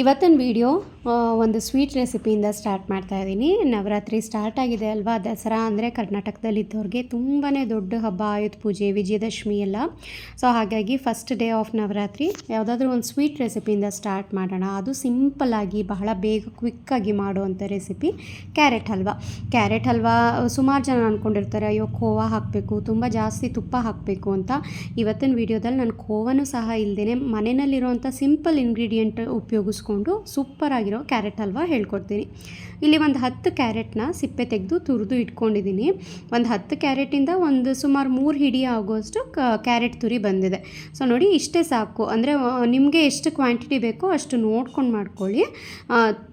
ಇವತ್ತಿನ ವಿಡಿಯೋ ಒಂದು ಸ್ವೀಟ್ ರೆಸಿಪಿಯಿಂದ ಸ್ಟಾರ್ಟ್ ಮಾಡ್ತಾ ಇದ್ದೀನಿ. ನವರಾತ್ರಿ ಸ್ಟಾರ್ಟ್ ಆಗಿದೆ ಅಲ್ವಾ? ದಸರಾ ಅಂದರೆ ಕರ್ನಾಟಕದಲ್ಲಿದ್ದವ್ರಿಗೆ ತುಂಬಾ ದೊಡ್ಡ ಹಬ್ಬ ಆಯುಧ ಪೂಜೆ, ವಿಜಯದಶಮಿ ಎಲ್ಲ. ಸೊ ಹಾಗಾಗಿ ಫಸ್ಟ್ ಡೇ ಆಫ್ ನವರಾತ್ರಿ, ಯಾವುದಾದ್ರೂ ಒಂದು ಸ್ವೀಟ್ ರೆಸಿಪಿಯಿಂದ ಸ್ಟಾರ್ಟ್ ಮಾಡೋಣ. ಅದು ಸಿಂಪಲ್ಲಾಗಿ ಬಹಳ ಬೇಗ ಕ್ವಿಕ್ಕಾಗಿ ಮಾಡುವಂಥ recipe carrot halwa. Carrot halwa, ಸುಮಾರು ಜನ ಅಂದ್ಕೊಂಡಿರ್ತಾರೆ ಅಯ್ಯೋ ಖೋವಾ ಹಾಕಬೇಕು, ತುಂಬ ಜಾಸ್ತಿ ತುಪ್ಪ ಹಾಕಬೇಕು ಅಂತ. ಇವತ್ತಿನ ವಿಡಿಯೋದಲ್ಲಿ ನಾನು ಖೋವನೂ ಸಹ ಇಲ್ಲದೇ ಮನೆಯಲ್ಲಿರುವಂಥ ಸಿಂಪಲ್ ಇಂಗ್ರೀಡಿಯೆಂಟ್ ಉಪಯೋಗಿಸ್ಕೊಂಡು ಸೂಪರ್ ಆಗಿರೋ ಕ್ಯಾರೆಟ್ ಹಲ್ವಾ ಹೇಳ್ಕೊಡ್ತೀನಿ. ಇಲ್ಲಿ ಒಂದು ಹತ್ತು ಕ್ಯಾರೆಟ್ನ ಸಿಪ್ಪೆ ತೆಗೆದು ತುರಿದು ಇಟ್ಕೊಂಡಿದ್ದೀನಿ. ಒಂದು ಹತ್ತು ಕ್ಯಾರೆಟಿಂದ ಒಂದು ಸುಮಾರು ಮೂರು ಹಿಡಿ ಆಗೋಷ್ಟು ಕ್ಯಾರೆಟ್ ತುರಿ ಬಂದಿದೆ. ಸೊ ನೋಡಿ ಇಷ್ಟೇ ಸಾಕು. ಅಂದರೆ ನಿಮಗೆ ಎಷ್ಟು ಕ್ವಾಂಟಿಟಿ ಬೇಕೋ ಅಷ್ಟು ನೋಡ್ಕೊಂಡು ಮಾಡ್ಕೊಳ್ಳಿ.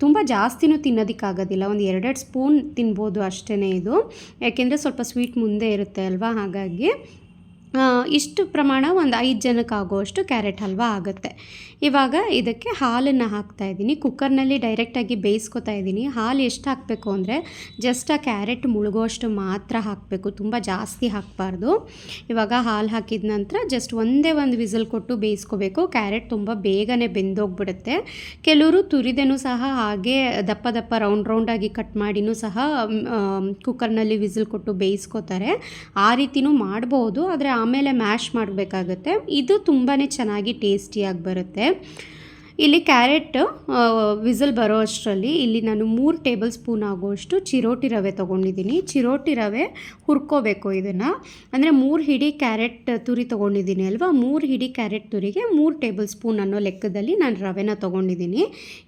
ತುಂಬ ಜಾಸ್ತಿನೂ ತಿನ್ನೋದಕ್ಕಾಗೋದಿಲ್ಲ. ಒಂದು ಎರಡೆರಡು ಸ್ಪೂನ್ ತಿನ್ಬೋದು ಅಷ್ಟೇ ಇದು. ಯಾಕೆಂದರೆ ಸ್ವಲ್ಪ ಸ್ವೀಟ್ ಮುಂದೆ ಇರುತ್ತೆ ಅಲ್ವಾ? ಹಾಗಾಗಿ ಇಷ್ಟು ಪ್ರಮಾಣ ಒಂದು ಐದು ಜನಕ್ಕೆ ಆಗುವಷ್ಟು ಕ್ಯಾರೆಟ್ ಹಲ್ವಾ ಆಗುತ್ತೆ. ಇವಾಗ ಇದಕ್ಕೆ ಹಾಲನ್ನು ಹಾಕ್ತಾ ಇದ್ದೀನಿ. ಕುಕ್ಕರ್ನಲ್ಲಿ ಡೈರೆಕ್ಟಾಗಿ ಬೇಯಿಸ್ಕೊತಾ ಇದ್ದೀನಿ. ಹಾಲು ಎಷ್ಟು ಹಾಕಬೇಕು ಅಂದರೆ ಜಸ್ಟ್ ಆ ಕ್ಯಾರೆಟ್ ಮುಳುಗೋಷ್ಟು ಮಾತ್ರ ಹಾಕಬೇಕು. ತುಂಬ ಜಾಸ್ತಿ ಹಾಕಬಾರ್ದು. ಇವಾಗ ಹಾಲು ಹಾಕಿದ ನಂತರ ಜಸ್ಟ್ ಒಂದೇ ಒಂದು ವಿಸಲ್ ಕೊಟ್ಟು ಬೇಯಿಸ್ಕೋಬೇಕು. ಕ್ಯಾರೆಟ್ ತುಂಬ ಬೇಗನೆ ಬೆಂದೋಗ್ಬಿಡುತ್ತೆ. ಕೆಲವರು ತುರಿದೇನೂ ಸಹ ಹಾಗೆ ದಪ್ಪ ದಪ್ಪ ರೌಂಡ್ ರೌಂಡಾಗಿ ಕಟ್ ಮಾಡಿನೂ ಸಹ ಕುಕ್ಕರ್ನಲ್ಲಿ ವಿಸಿಲ್ ಕೊಟ್ಟು ಬೇಯಿಸ್ಕೋತಾರೆ. ಆ ರೀತಿನೂ ಮಾಡ್ಬೋದು. ಆದರೆ ಆಮೇಲೆ ಮ್ಯಾಶ್ ಮಾಡಬೇಕಾಗತ್ತೆ. ಇದು ತುಂಬಾ ಚೆನ್ನಾಗಿ ಟೇಸ್ಟಿಯಾಗಿ ಬರುತ್ತೆ. ಇಲ್ಲಿ ಕ್ಯಾರೆಟ್ ವಿಸಲ್ ಬರೋ ಅಷ್ಟರಲ್ಲಿ ಇಲ್ಲಿ ನಾನು ಮೂರು ಟೇಬಲ್ ಸ್ಪೂನ್ ಆಗುವಷ್ಟು ಚಿರೋಟಿ ರವೆ ತೊಗೊಂಡಿದ್ದೀನಿ. ಚಿರೋಟಿ ರವೆ ಹುರ್ಕೋಬೇಕು ಇದನ್ನು. ಅಂದರೆ ಮೂರು ಹಿಡಿ ಕ್ಯಾರೆಟ್ ತುರಿ ತೊಗೊಂಡಿದ್ದೀನಿ ಅಲ್ವಾ? ಮೂರು ಹಿಡಿ ಕ್ಯಾರೆಟ್ ತುರಿಗೆ ಮೂರು ಟೇಬಲ್ ಸ್ಪೂನ್ ಅನ್ನೋ ಲೆಕ್ಕದಲ್ಲಿ ನಾನು ರವೆನ ತೊಗೊಂಡಿದ್ದೀನಿ.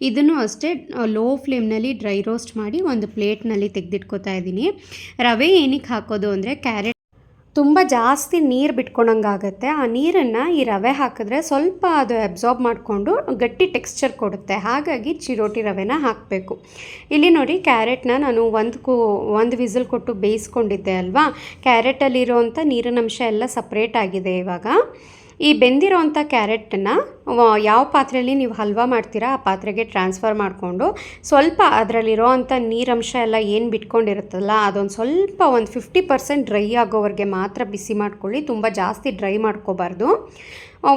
ಇದನ್ನು ಅಷ್ಟೇ ಲೋ ಫ್ಲೇಮ್ನಲ್ಲಿ ಡ್ರೈ ರೋಸ್ಟ್ ಮಾಡಿ ಒಂದು ಪ್ಲೇಟ್ನಲ್ಲಿ ತೆಗೆದಿಟ್ಕೋತಾ ಇದ್ದೀನಿ. ರವೆ ಏನಕ್ಕೆ ಹಾಕೋದು ಅಂದರೆ ಕ್ಯಾರೆಟ್ ತುಂಬ ಜಾಸ್ತಿ ನೀರು ಬಿಟ್ಕೊಳಂಗಾಗತ್ತೆ ಆ ನೀರನ್ನು ಈ ರವೆ ಹಾಕಿದ್ರೆ ಸ್ವಲ್ಪ ಅದು ಅಬ್ಸಾರ್ಬ್ ಮಾಡಿಕೊಂಡು ಗಟ್ಟಿ ಟೆಕ್ಸ್ಚರ್ ಕೊಡುತ್ತೆ. ಹಾಗಾಗಿ ಚಿರೋಟಿ ರವೆನ ಹಾಕಬೇಕು. ಇಲ್ಲಿ ನೋಡಿ ಕ್ಯಾರೆಟ್ನ ನಾನು ಒಂದು ಕು, ಒಂದು ವಿಸಿಲ್ ಕೊಟ್ಟು ಬೇಯಿಸ್ಕೊಂಡಿದ್ದೆ ಅಲ್ವಾ? ಕ್ಯಾರೆಟಲ್ಲಿರೋವಂಥ ನೀರಿನಂಶ ಎಲ್ಲ ಸಪ್ರೇಟ್ ಆಗಿದೆ ಇವಾಗ. ಈ ಬೆಂದಿರೋವಂಥ ಕ್ಯಾರೆಟನ್ನು ಯಾವ ಪಾತ್ರೆಯಲ್ಲಿ ನೀವು ಹಲ್ವಾ ಮಾಡ್ತೀರಾ, ಆ ಪಾತ್ರೆಗೆ ಟ್ರಾನ್ಸ್ಫರ್ ಮಾಡಿಕೊಂಡು, ಸ್ವಲ್ಪ ಅದರಲ್ಲಿರೋ ಅಂಥ ನೀರಂಶ ಎಲ್ಲ ಏನು ಬಿಟ್ಕೊಂಡಿರುತ್ತಲ್ಲ, ಅದೊಂದು ಸ್ವಲ್ಪ ಒಂದು ಫಿಫ್ಟಿ ಪರ್ಸೆಂಟ್ ಡ್ರೈ ಆಗೋವರೆಗೆ ಮಾತ್ರ ಬಿಸಿ ಮಾಡ್ಕೊಳ್ಳಿ, ತುಂಬ ಜಾಸ್ತಿ ಡ್ರೈ ಮಾಡ್ಕೋಬಾರ್ದು.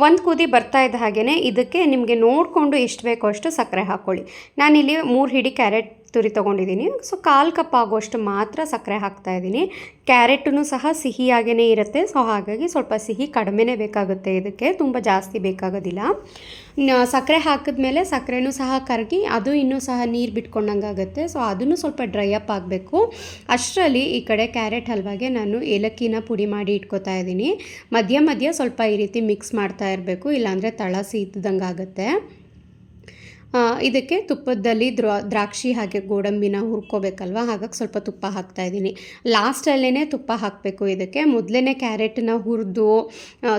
ಒಂದು ಕುದಿ ಬರ್ತಾ ಇದ್ದ ಹಾಗೆಯೇ ಇದಕ್ಕೆ ನಿಮಗೆ ನೋಡಿಕೊಂಡು ಎಷ್ಟು ಬೇಕೋ ಅಷ್ಟು ಸಕ್ಕರೆ ಹಾಕ್ಕೊಳ್ಳಿ ನಾನಿಲ್ಲಿ ಮೂರು ಹಿಡಿ ಕ್ಯಾರೆಟ್ ತುರಿ ತೊಗೊಂಡಿದ್ದೀನಿ. ಸೊ ಕಾಲು ಕಪ್ ಆಗುವಷ್ಟು ಮಾತ್ರ ಸಕ್ಕರೆ ಹಾಕ್ತಾ ಇದ್ದೀನಿ. ಕ್ಯಾರೆಟೂ ಸಹ ಸಿಹಿಯಾಗೇ ಇರುತ್ತೆ. ಸೊ ಹಾಗಾಗಿ ಸ್ವಲ್ಪ ಸಿಹಿ ಕಡಿಮೆನೇ ಬೇಕಾಗುತ್ತೆ. ಇದಕ್ಕೆ ತುಂಬ ಜಾಸ್ತಿ ಬೇಕಾಗೋದಿಲ್ಲ. ಸಕ್ಕರೆ ಸಕ್ಕರೆ ಹಾಕಿದ್ಮೇಲೆ ಸಕ್ಕರೆನೂ ಸಹ ಕರಗಿ, ಅದು ಇನ್ನೂ ಸಹ ನೀರು ಬಿಟ್ಕೊಂಡಂಗಾಗುತ್ತೆ ಸೊ ಅದನ್ನು ಸ್ವಲ್ಪ ಡ್ರೈ ಅಪ್ ಆಗಬೇಕು. ಅಷ್ಟರಲ್ಲಿ ಈ ಕಡೆ ಕ್ಯಾರೆಟ್ ಹಲ್ವಾಗೆ ನಾನು ಏಲಕ್ಕಿನ ಪುಡಿ ಮಾಡಿ ಇಟ್ಕೋತಾ ಇದ್ದೀನಿ. ಮಧ್ಯ ಮಧ್ಯ ಸ್ವಲ್ಪ ಈ ರೀತಿ ಮಿಕ್ಸ್ ಮಾಡ್ತಾ ಇರಬೇಕು. ಇಲ್ಲಾಂದರೆ ತಳ ಸೀತದಂಗೆ ಆಗುತ್ತೆ. ಇದಕ್ಕೆ ತುಪ್ಪದಲ್ಲಿ ದ್ರಾ, ದ್ರಾಕ್ಷಿ ಹಾಗೆ ಗೋಡಂಬಿನ ಹುರ್ಕೋಬೇಕಲ್ವ? ಹಾಗಾಗಿ ಸ್ವಲ್ಪ ತುಪ್ಪ ಹಾಕ್ತಾ ಇದ್ದೀನಿ. ಲಾಸ್ಟಲ್ಲೇ ತುಪ್ಪ ಹಾಕಬೇಕು ಇದಕ್ಕೆ. ಮೊದಲೇ ಕ್ಯಾರೆಟ್ನ ಹುರಿದು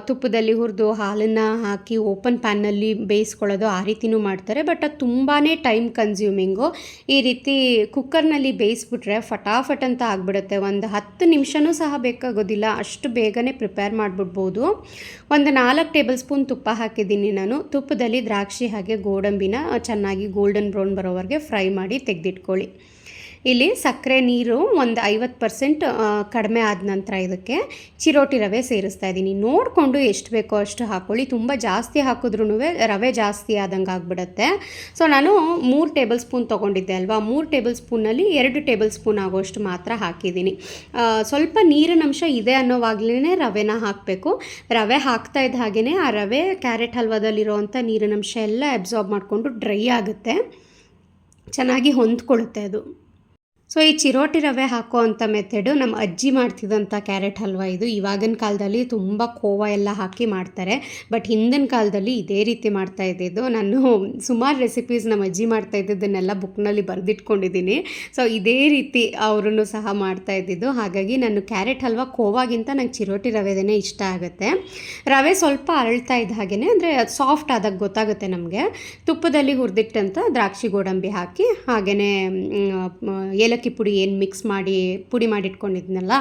ತುಪ್ಪದಲ್ಲಿ ಹುರಿದು ಹಾಲನ್ನು ಹಾಕಿ ಓಪನ್ ಪ್ಯಾನ್ನಲ್ಲಿ ಬೇಯಿಸ್ಕೊಳ್ಳೋದು ಆ ರೀತಿನೂ ಮಾಡ್ತಾರೆ. ಬಟ್ ಅದು ತುಂಬಾ ಟೈಮ್ ಕನ್ಸ್ಯೂಮಿಂಗು ಈ ರೀತಿ ಕುಕ್ಕರ್ನಲ್ಲಿ ಬೇಯಿಸ್ಬಿಟ್ರೆ ಫಟಾಫಟ್ ಅಂತ ಆಗಿಬಿಡುತ್ತೆ. ಒಂದು ಹತ್ತು ನಿಮಿಷನೂ ಸಹ ಬೇಕಾಗೋದಿಲ್ಲ. ಅಷ್ಟು ಬೇಗನೆ ಪ್ರಿಪೇರ್ ಮಾಡಿಬಿಡ್ಬೋದು. ಒಂದು ನಾಲ್ಕು ಟೇಬಲ್ ಸ್ಪೂನ್ ತುಪ್ಪ ಹಾಕಿದ್ದೀನಿ ನಾನು. ತುಪ್ಪದಲ್ಲಿ ದ್ರಾಕ್ಷಿ ಹಾಗೆ ಗೋಡಂಬಿನ ಚೆನ್ನಾಗಿ ಗೋಲ್ಡನ್ ಬ್ರೌನ್ ಬರೋವರೆಗೆ ಫ್ರೈ ಮಾಡಿ ತೆಗೆದಿಟ್ಕೊಳ್ಳಿ. ಇಲ್ಲಿ ಸಕ್ಕರೆ ನೀರು ಒಂದು ಐವತ್ತು ಪರ್ಸೆಂಟ್ ಕಡಿಮೆ ಆದ ನಂತರ ಇದಕ್ಕೆ ಚಿರೋಟಿ ರವೆ ಸೇರಿಸ್ತಾ ಇದ್ದೀನಿ. ನೋಡಿಕೊಂಡು ಎಷ್ಟು ಬೇಕೋ ಅಷ್ಟು ಹಾಕ್ಕೊಳ್ಳಿ ತುಂಬ ಜಾಸ್ತಿ ಹಾಕಿದ್ರೂ ರವೆ ಜಾಸ್ತಿ ಆದಂಗೆ ಆಗಿಬಿಡುತ್ತೆ. ಸೊ, ನಾನು ಮೂರು ಟೇಬಲ್ ಸ್ಪೂನ್ ತೊಗೊಂಡಿದ್ದೆ ಅಲ್ವಾ? ಮೂರು ಟೇಬಲ್ ಸ್ಪೂನಲ್ಲಿ ಎರಡು ಟೇಬಲ್ ಸ್ಪೂನ್ ಆಗೋಷ್ಟು ಮಾತ್ರ ಹಾಕಿದ್ದೀನಿ. ಸ್ವಲ್ಪ ನೀರಿನ ಅಂಶ ಇದೆ ಅನ್ನೋವಾಗಲೇ ರವೆನ ಹಾಕಬೇಕು. ರವೆ ಹಾಕ್ತಾ ಇದ್ದ ಹಾಗೆಯೇ ಆ ರವೆ ಕ್ಯಾರೆಟ್ ಹಲ್ವಾದಲ್ಲಿರೋವಂಥ ನೀರಿನ ಅಂಶ ಎಲ್ಲ ಅಬ್ಸಾರ್ಬ್ ಮಾಡಿಕೊಂಡು ಡ್ರೈ ಆಗುತ್ತೆ. ಚೆನ್ನಾಗಿ ಹೊಂದ್ಕೊಳ್ಳುತ್ತೆ ಅದು. ಸೊ ಈ ಚಿರೋಟಿ ರವೆ ಹಾಕೋ ಅಂಥ ಮೆಥಡು ನಮ್ಮ ಅಜ್ಜಿ ಮಾಡ್ತಿದ್ದಂಥ ಕ್ಯಾರೆಟ್ ಹಲ್ವಾ ಇದು. ಇವಾಗಿನ ಕಾಲದಲ್ಲಿ ತುಂಬ ಖೋವಾ ಎಲ್ಲ ಹಾಕಿ ಮಾಡ್ತಾರೆ. ಬಟ್ ಹಿಂದಿನ ಕಾಲದಲ್ಲಿ ಇದೇ ರೀತಿ ಮಾಡ್ತಾ ಇದ್ದಿದ್ದು. ನಾನು ಸುಮಾರು ರೆಸಿಪೀಸ್ ನಮ್ಮ ಅಜ್ಜಿ ಮಾಡ್ತಾ ಇದ್ದಿದ್ದನ್ನೆಲ್ಲ ಬುಕ್ನಲ್ಲಿ ಬರೆದಿಟ್ಕೊಂಡಿದ್ದೀನಿ. ಸೊ ಇದೇ ರೀತಿ ಅವರನ್ನು ಸಹ ಮಾಡ್ತಾ ಇದ್ದಿದ್ದು. ಹಾಗಾಗಿ ನಾನು ಕ್ಯಾರೆಟ್ ಹಲ್ವಾ ಖೋವಾಗಿಂತ ನಂಗೆ ಚಿರೋಟಿ ರವೆದೇ ಇಷ್ಟ ಆಗುತ್ತೆ. ರವೆ ಸ್ವಲ್ಪ ಅರಳ್ತಾ ಇದ್ದ ಹಾಗೆಯೇ ಅಂದರೆ ಸಾಫ್ಟ್ ಆದಾಗ ಗೊತ್ತಾಗುತ್ತೆ ನಮಗೆ. ತುಪ್ಪದಲ್ಲಿ ಹುರಿದಿಟ್ಟಂಥ ದ್ರಾಕ್ಷಿ ಗೋಡಂಬಿ ಹಾಕಿ ಹಾಗೆಯೇ ಏಲಕ್ಕಿ ಏಲಕ್ಕಿ ಪುಡಿ ಏನು ಮಿಕ್ಸ್ ಮಾಡಿ, ಪುಡಿ ಮಾಡಿಟ್ಕೊಂಡಿದ್ನಲ್ಲ,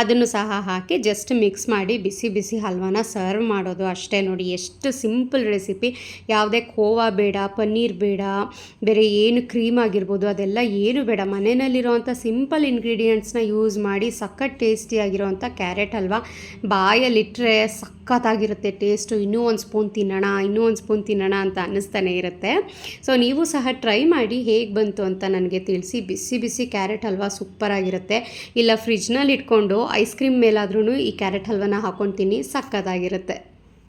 ಅದನ್ನು ಸಹ ಹಾಕಿ ಜಸ್ಟ್ ಮಿಕ್ಸ್ ಮಾಡಿ ಬಿಸಿ ಬಿಸಿ ಹಲ್ವಾನ ಸರ್ವ್ ಮಾಡೋದು ಅಷ್ಟೇ ನೋಡಿ. ಎಷ್ಟು ಸಿಂಪಲ್ ರೆಸಿಪಿ ಯಾವುದೇ ಖೋವಾ ಬೇಡ, ಪನ್ನೀರ್ ಬೇಡ, ಬೇರೆ ಏನು ಕ್ರೀಮ್ ಆಗಿರ್ಬೋದು, ಅದೆಲ್ಲ ಏನು ಬೇಡ. ಮನೆಯಲ್ಲಿರುವಂಥ ಸಿಂಪಲ್ ಇಂಗ್ರೀಡಿಯೆಂಟ್ಸ್ನ ಯೂಸ್ ಮಾಡಿ ಸಖತ್ ಟೇಸ್ಟಿಯಾಗಿರೋವಂಥ ಕ್ಯಾರೆಟ್ ಹಲ್ವಾ ಬಾಯಲ್ಲಿಟ್ಟರೆ ಸಖತ್ತಾಗಿರುತ್ತೆ. ಟೇಸ್ಟು ಇನ್ನೂ ಒಂದು ಸ್ಪೂನ್ ತಿನ್ನೋಣ, ಇನ್ನೂ ಒಂದು ಸ್ಪೂನ್ ತಿನ್ನೋಣ ಅಂತ ಅನ್ನಿಸ್ತಾನೆ ಇರುತ್ತೆ. ಸೊ ನೀವು ಸಹ ಟ್ರೈ ಮಾಡಿ ಹೇಗೆ ಬಂತು ಅಂತ ನನಗೆ ತಿಳಿಸಿ. ಬಿಸಿ ಬಿಸಿ ಕ್ಯಾರೆಟ್ ಹಲ್ವಾ ಸೂಪರ್ ಆಗಿರುತ್ತೆ. ಇಲ್ಲ ಫ್ರಿಜ್ನಲ್ಲಿ ಇಟ್ಕೊಂಡು ಐಸ್ ಕ್ರೀಮ್ ಮೇಲಾದ್ರೂ ಈ ಕ್ಯಾರೆಟ್ ಹಲ್ವನ ಹಾಕ್ಕೊತೀನಿ ಸಖತ್ತಾಗಿರುತ್ತೆ